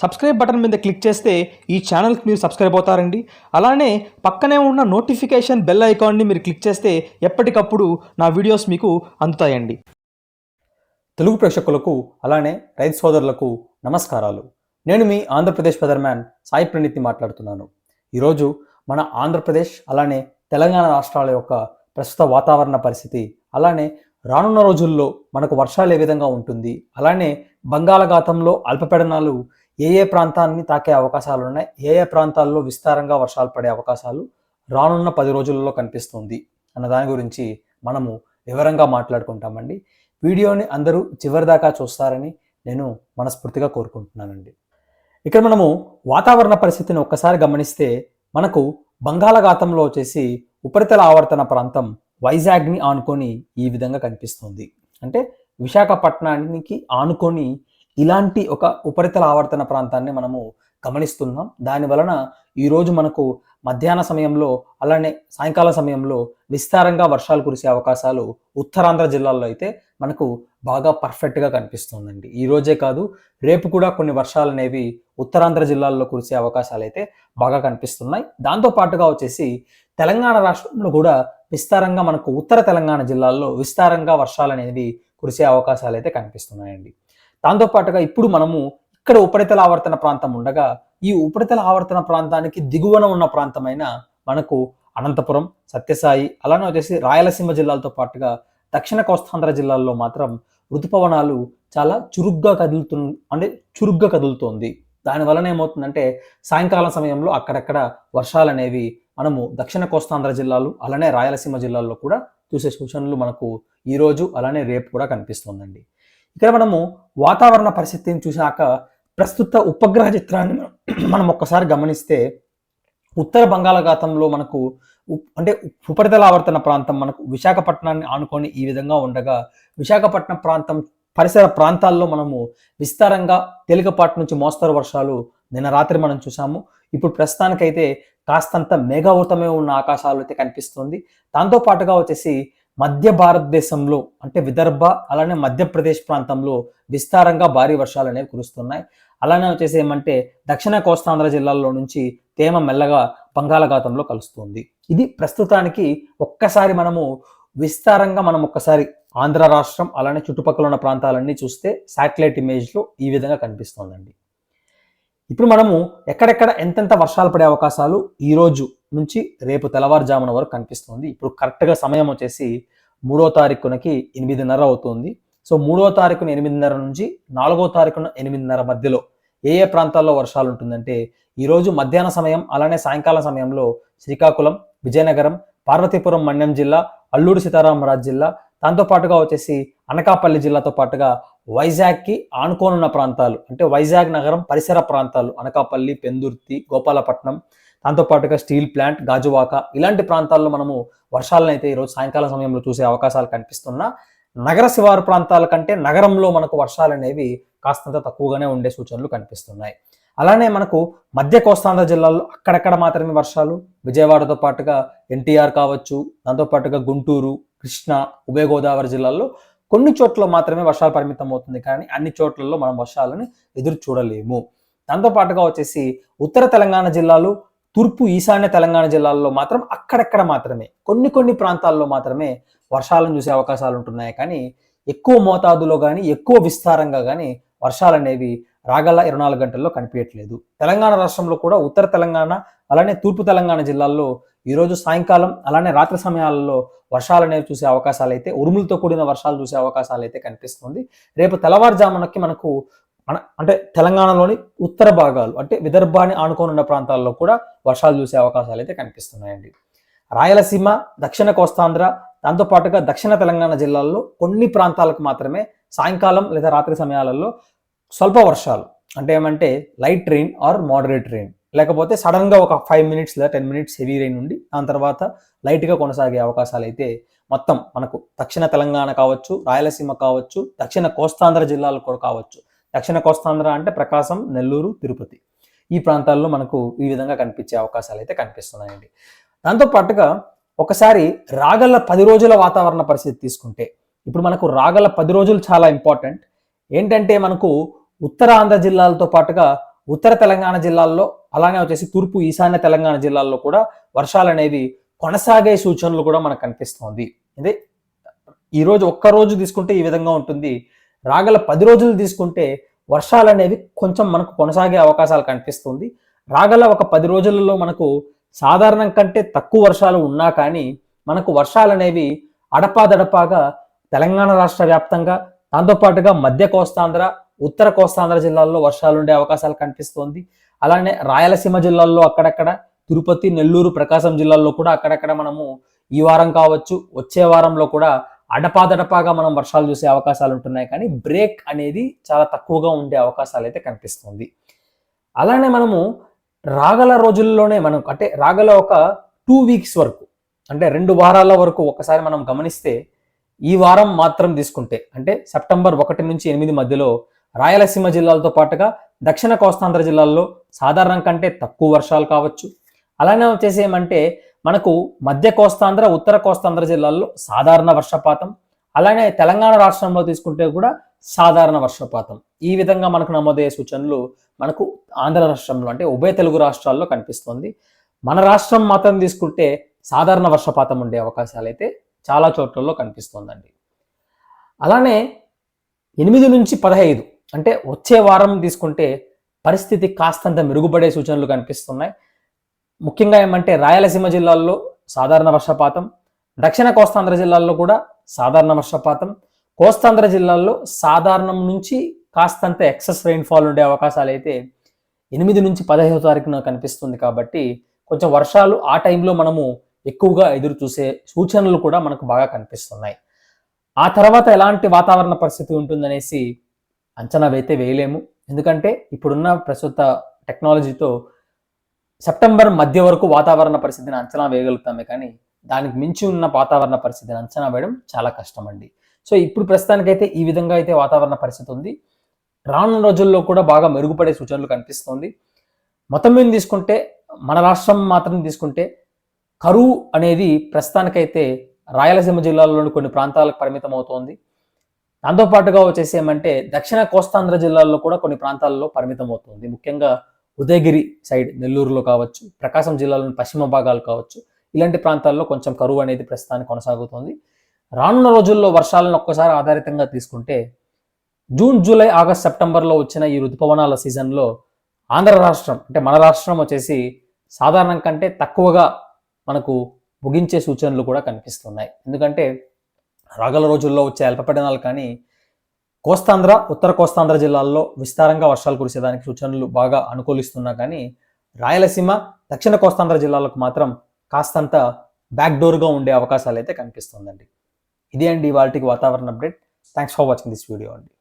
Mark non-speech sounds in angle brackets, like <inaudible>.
Subscribe button మీద click చేస్తే ఈ ఛానల్కి మీరు సబ్స్క్రైబ్ అవుతారండి. అలానే పక్కనే ఉన్న నోటిఫికేషన్ బెల్ ఐకాన్ని మీరు క్లిక్ చేస్తే ఎప్పటికప్పుడు నా వీడియోస్ మీకు అందుతాయండి. తెలుగు ప్రేక్షకులకు అలానే రైతు సోదరులకు నమస్కారాలు. నేను మీ ఆంధ్రప్రదేశ్ మ్యాన్ సాయి ప్రణీత్ని మాట్లాడుతున్నాను. ఈరోజు మన ఆంధ్రప్రదేశ్ అలానే తెలంగాణ రాష్ట్రాల యొక్క ప్రస్తుత వాతావరణ పరిస్థితి అలానే రానున్న రోజుల్లో మనకు వర్షాలు ఏ విధంగా ఉంటుంది అలానే బంగాళాఖాతంలో అల్పపీడనాలు ఏ ఏ ప్రాంతాన్ని తాకే అవకాశాలు ఉన్నాయి ఏ ఏ ప్రాంతాల్లో విస్తారంగా వర్షాలు పడే అవకాశాలు రానున్న పది రోజులలో కనిపిస్తుంది అన్న దాని గురించి మనము వివరంగా మాట్లాడుకుంటామండి. వీడియోని అందరూ చివరిదాకా చూస్తారని నేను మనస్ఫూర్తిగా కోరుకుంటున్నానండి. ఇక్కడ మనము వాతావరణ పరిస్థితిని ఒక్కసారి గమనిస్తే మనకు బంగాళాఖాతంలో వచ్చేసి ఉపరితల ఆవర్తన ప్రాంతం వైజాగ్ని ఆనుకొని ఈ విధంగా కనిపిస్తుంది. అంటే విశాఖపట్నానికి ఆనుకొని ఇలాంటి ఒక ఉపరితల ఆవర్తన ప్రాంతాన్ని మనము గమనిస్తున్నాం. దాని వలన ఈరోజు మనకు మధ్యాహ్న సమయంలో అలానే సాయంకాల సమయంలో విస్తారంగా వర్షాలు కురిసే అవకాశాలు ఉత్తరాంధ్ర జిల్లాల్లో అయితే మనకు బాగా పర్ఫెక్ట్గా కనిపిస్తుందండి. ఈ రోజే కాదు రేపు కూడా కొన్ని వర్షాలు అనేవి ఉత్తరాంధ్ర జిల్లాల్లో కురిసే అవకాశాలు అయితే బాగా కనిపిస్తున్నాయి. దాంతో పాటుగా వచ్చేసి తెలంగాణ రాష్ట్రంలో కూడా విస్తారంగా మనకు ఉత్తర తెలంగాణ జిల్లాల్లో విస్తారంగా వర్షాలు అనేవి కురిసే అవకాశాలు అయితే కనిపిస్తున్నాయండి. దాంతో పాటుగా ఇప్పుడు మనము ఇక్కడ ఉపరితల ఆవర్తన ప్రాంతం ఉండగా ఈ ఉపరితల ఆవర్తన ప్రాంతానికి దిగువన ఉన్న ప్రాంతమైన మనకు అనంతపురం సత్యసాయి అలానే వచ్చేసి రాయలసీమ జిల్లాలతో పాటుగా దక్షిణ కోస్తాంధ్ర జిల్లాల్లో మాత్రం ఋతుపవనాలు చాలా చురుగ్గా కదులుతు అంటే చురుగ్గా కదులుతోంది. దానివలన ఏమవుతుందంటే సాయంకాలం సమయంలో అక్కడక్కడ వర్షాలు అనేవి మనము దక్షిణ కోస్తాంధ్ర జిల్లాలు అలానే రాయలసీమ జిల్లాల్లో కూడా చూసే సూచనలు మనకు ఈరోజు అలానే రేపు కూడా కనిపిస్తుందండి. ఇక్కడ మనము వాతావరణ పరిస్థితిని చూశాక ప్రస్తుత ఉపగ్రహ చిత్రాన్ని మనం- <clears throat> ఒక్కసారి గమనిస్తే ఉత్తర బంగాళాఖాతంలో మనకు అంటే ఉపరితల ఆవర్తన ప్రాంతం మనకు విశాఖపట్నాన్ని ఆనుకొని ఈ విధంగా ఉండగా విశాఖపట్నం ప్రాంతం పరిసర ప్రాంతాల్లో మనము విస్తారంగా తేలికపాటి నుంచి మోస్తరు వర్షాలు నిన్న రాత్రి మనం చూసాము ఇప్పుడు ప్రస్తుతానికైతే కాస్తంత మేఘావృతమే ఉన్న ఆకాశాలు అయితే కనిపిస్తుంది. దాంతో పాటుగా వచ్చేసి మధ్య భారతదేశంలో అంటే విదర్భ అలానే మధ్యప్రదేశ్ ప్రాంతంలో విస్తారంగా భారీ వర్షాలు అనేవి కురుస్తున్నాయి. అలానే వచ్చేసి ఏమంటే దక్షిణ కోస్తాంధ్ర జిల్లాల్లో నుంచి తేమ మెల్లగా బంగాళాఖాతంలో కలుస్తుంది. ఇది ప్రస్తుతానికి ఒక్కసారి మనము విస్తారంగా మనం ఒక్కసారి ఆంధ్ర రాష్ట్రం అలానే చుట్టుపక్కల ఉన్న ప్రాంతాలన్నీ చూస్తే శాటిలైట్ ఇమేజ్లో ఈ విధంగా కనిపిస్తోందండి. ఇప్పుడు మనము ఎక్కడెక్కడ ఎంతెంత వర్షాలు పడే అవకాశాలు ఈరోజు నుంచి రేపు తెల్లవారుజామున వరకు కనిపిస్తుంది. ఇప్పుడు కరెక్ట్గా సమయం వచ్చేసి మూడో తారీఖునకి ఎనిమిదిన్నర అవుతుంది. సో మూడో తారీఖున ఎనిమిదిన్నర నుంచి నాలుగో తారీఖున ఎనిమిదిన్నర మధ్యలో ఏ ఏ ప్రాంతాల్లో వర్షాలు ఉంటుందంటే ఈరోజు మధ్యాహ్న సమయం అలానే సాయంకాల సమయంలో శ్రీకాకుళం విజయనగరం పార్వతీపురం మన్యం జిల్లా అల్లూరు సీతారామరాజు జిల్లా దాంతో పాటుగా వచ్చేసి అనకాపల్లి జిల్లాతో పాటుగా వైజాగ్కి ఆనుకోనున్న ప్రాంతాలు అంటే వైజాగ్ నగరం పరిసర ప్రాంతాలు అనకాపల్లి పెందుర్తి గోపాలపట్నం దాంతోపాటుగా స్టీల్ ప్లాంట్ గాజువాక ఇలాంటి ప్రాంతాల్లో మనము వర్షాలను అయితే ఈరోజు సాయంకాలం సమయంలో చూసే అవకాశాలు కనిపిస్తున్నా. నగర శివారు ప్రాంతాల కంటే నగరంలో మనకు వర్షాలు అనేవి కాస్తంత తక్కువగానే ఉండే సూచనలు కనిపిస్తున్నాయి. అలానే మనకు మధ్య కోస్తాంధ్ర జిల్లాల్లో అక్కడక్కడ మాత్రమే వర్షాలు. విజయవాడతో పాటుగా ఎన్టీఆర్ కావచ్చు దాంతో పాటుగా గుంటూరు కృష్ణా ఉభయ గోదావరి జిల్లాల్లో కొన్ని చోట్ల మాత్రమే వర్షాలు పరిమితం అవుతుంది. కానీ అన్ని చోట్లలో మనం వర్షాలను ఎదురు చూడలేము. దాంతోపాటుగా వచ్చేసి ఉత్తర తెలంగాణ జిల్లాలు తూర్పు ఈశాన్య తెలంగాణ జిల్లాల్లో మాత్రం అక్కడక్కడ మాత్రమే కొన్ని కొన్ని ప్రాంతాల్లో మాత్రమే వర్షాలను చూసే అవకాశాలు ఉంటున్నాయి. కానీ ఎక్కువ మోతాదులో కానీ ఎక్కువ విస్తారంగా కానీ వర్షాలు అనేవి రాగల ఇరవై నాలుగు గంటల్లో కనిపించట్లేదు. తెలంగాణ రాష్ట్రంలో కూడా ఉత్తర తెలంగాణ అలానే తూర్పు తెలంగాణ జిల్లాల్లో ఈరోజు సాయంకాలం అలానే రాత్రి సమయాలలో వర్షాలు అనేవి చూసే అవకాశాలు అయితే ఉరుములతో కూడిన వర్షాలు చూసే అవకాశాలు అయితే కనిపిస్తుంది. రేపు తెల్లవారుజామునకి మనకు అంటే తెలంగాణలోని ఉత్తర భాగాలు అంటే విదర్భాన్ని ఆనుకొని ఉన్న ప్రాంతాల్లో కూడా వర్షాలు చూసే అవకాశాలు అయితే కనిపిస్తున్నాయండి. రాయలసీమ దక్షిణ కోస్తాంధ్ర దాంతో పాటుగా దక్షిణ తెలంగాణ జిల్లాల్లో కొన్ని ప్రాంతాలకు మాత్రమే సాయంకాలం లేదా రాత్రి సమయాలలో స్వల్ప వర్షాలు అంటే ఏమంటే light rain or moderate rain. లేకపోతే సడన్గా ఒక ఫైవ్ మినిట్స్ లేదా టెన్ మినిట్స్ హెవీ రెయిన్ ఉండి దాని తర్వాత లైట్గా కొనసాగే అవకాశాలు అయితే మొత్తం మనకు దక్షిణ తెలంగాణ కావచ్చు రాయలసీమ కావచ్చు దక్షిణ కోస్తాంధ్ర జిల్లాలు కూడా కావచ్చు. దక్షిణ కోస్తాంధ్ర అంటే ప్రకాశం నెల్లూరు తిరుపతి. ఈ ప్రాంతాల్లో మనకు ఈ విధంగా కనిపించే అవకాశాలు అయితే కనిపిస్తున్నాయండి. దాంతో పాటుగా ఒకసారి రాగల పది రోజుల వాతావరణ పరిస్థితి తీసుకుంటే ఇప్పుడు మనకు రాగల పది రోజులు చాలా ఇంపార్టెంట్. ఏంటంటే మనకు ఉత్తరాంధ్ర జిల్లాలతో పాటుగా ఉత్తర తెలంగాణ జిల్లాల్లో అలానే వచ్చేసి తూర్పు ఈశాన్య తెలంగాణ జిల్లాల్లో కూడా వర్షాలు అనేవి కొనసాగే సూచనలు కూడా మనకు కనిపిస్తోంది. ఇదే ఈరోజు ఒక్క రోజు తీసుకుంటే ఈ విధంగా ఉంటుంది. రాగల పది రోజులు తీసుకుంటే వర్షాలు అనేవి కొంచెం మనకు కొనసాగే అవకాశాలు కనిపిస్తుంది. రాగల ఒక పది రోజులలో మనకు సాధారణం కంటే తక్కువ వర్షాలు ఉన్నా కానీ మనకు వర్షాలు అనేవి అడపాదడపాగా తెలంగాణ రాష్ట్ర వ్యాప్తంగా దాంతోపాటుగా మధ్య కోస్తాంధ్ర ఉత్తర కోస్తాంధ్ర జిల్లాల్లో వర్షాలు ఉండే అవకాశాలు కనిపిస్తోంది. అలానే రాయలసీమ జిల్లాల్లో అక్కడక్కడ తిరుపతి నెల్లూరు ప్రకాశం జిల్లాల్లో కూడా అక్కడక్కడ మనము ఈ వారం కావచ్చు వచ్చే వారంలో కూడా అడపాదడపాగా మనం వర్షాలు చూసే అవకాశాలు ఉంటున్నాయి కానీ బ్రేక్ అనేది చాలా తక్కువగా ఉండే అవకాశాలు అయితే కనిపిస్తుంది. అలానే మనము రాగల రోజుల్లోనే మనం అంటే రాగల ఒక టూ వీక్స్ వరకు అంటే రెండు వారాల వరకు ఒకసారి మనం గమనిస్తే ఈ వారం మాత్రం తీసుకుంటే అంటే సెప్టెంబర్ ఒకటి నుంచి ఎనిమిది మధ్యలో రాయలసీమ జిల్లాలతో పాటుగా దక్షిణ కోస్తాంధ్ర జిల్లాల్లో సాధారణం కంటే తక్కువ వర్షాలు కావచ్చు. అలానే వచ్చేసి ఏమంటే మనకు మధ్య కోస్తాంధ్ర ఉత్తర కోస్తాంధ్ర జిల్లాల్లో సాధారణ వర్షపాతం అలానే తెలంగాణ రాష్ట్రంలో తీసుకుంటే కూడా సాధారణ వర్షపాతం. ఈ విధంగా మనకు నమోదయ్యే సూచనలు మనకు ఆంధ్ర రాష్ట్రంలో అంటే ఉభయ తెలుగు రాష్ట్రాల్లో కనిపిస్తుంది. మన రాష్ట్రం మాత్రం తీసుకుంటే సాధారణ వర్షపాతం ఉండే అవకాశాలు అయితే చాలా చోట్లలో కనిపిస్తోందండి. అలానే ఎనిమిది నుంచి పదహైదు అంటే వచ్చే వారం తీసుకుంటే పరిస్థితి కాస్తంత మెరుగుపడే సూచనలు కనిపిస్తున్నాయి. ముఖ్యంగా ఏమంటే రాయలసీమ జిల్లాల్లో సాధారణ వర్షపాతం దక్షిణ కోస్తాంధ్ర జిల్లాల్లో కూడా సాధారణ వర్షపాతం కోస్తాంధ్ర జిల్లాల్లో సాధారణం నుంచి కాస్తంత ఎక్సెస్ రెయిన్ఫాల్ ఉండే అవకాశాలు అయితే ఎనిమిది నుంచి పదహైదో తారీఖున కనిపిస్తుంది కాబట్టి కొంచెం వర్షాలు ఆ టైంలో మనము ఎక్కువగా ఎదురు చూసే సూచనలు కూడా మనకు బాగా కనిపిస్తున్నాయి. ఆ తర్వాత ఎలాంటి వాతావరణ పరిస్థితి ఉంటుందనేసి అంచనా అయితే వేయలేము. ఎందుకంటే ఇప్పుడున్న ప్రస్తుత టెక్నాలజీతో సెప్టెంబర్ మధ్య వరకు వాతావరణ పరిస్థితిని అంచనా వేయగలుగుతామే కానీ దానికి మించి ఉన్న వాతావరణ పరిస్థితిని అంచనా వేయడం చాలా కష్టం అండి సో ఇప్పుడు ప్రస్తుతానికైతే ఈ విధంగా అయితే వాతావరణ పరిస్థితి ఉంది. రానున్న రోజుల్లో కూడా బాగా మెరుగుపడే సూచనలు కనిపిస్తుంది. మొత్తం మీద తీసుకుంటే మన రాష్ట్రం మాత్రం తీసుకుంటే కరువు అనేది ప్రస్తుతానికైతే రాయలసీమ జిల్లాలోని కొన్ని ప్రాంతాలకు పరిమితం అవుతోంది. దాంతోపాటుగా వచ్చేసి ఏమంటే దక్షిణ కోస్తాంధ్ర జిల్లాల్లో కూడా కొన్ని ప్రాంతాల్లో పరిమితం అవుతుంది. ముఖ్యంగా ఉదయగిరి సైడ్ నెల్లూరులో కావచ్చు ప్రకాశం జిల్లాలోని పశ్చిమ భాగాలు కావచ్చు ఇలాంటి ప్రాంతాల్లో కొంచెం కరువు అనేది ప్రస్తుతానికి కొనసాగుతోంది. రానున్న రోజుల్లో వర్షాలను ఒక్కసారి ఆధారితంగా తీసుకుంటే జూన్ జూలై ఆగస్ట్ సెప్టెంబర్లో వచ్చిన ఈ ఋతుపవనాల సీజన్లో ఆంధ్ర రాష్ట్రం అంటే మన రాష్ట్రం వచ్చేసి సాధారణం కంటే తక్కువగా మనకు ముగించే సూచనలు కూడా కనిపిస్తున్నాయి. ఎందుకంటే రాగల రోజుల్లో వచ్చే అల్పపడనాలు కానీ కోస్తాంధ్ర ఉత్తర కోస్తాంధ్ర జిల్లాల్లో విస్తారంగా వర్షాలు కురిసేదానికి సూచనలు బాగా అనుకూలిస్తున్నా కానీ రాయలసీమ దక్షిణ కోస్తాంధ్ర జిల్లాలకు మాత్రం కాస్తంత బ్యాక్డోర్గా ఉండే అవకాశాలు అయితే కనిపిస్తుందండి. ఇదే అండి వాటికి వాతావరణ update. Thanks for watching this video అండి.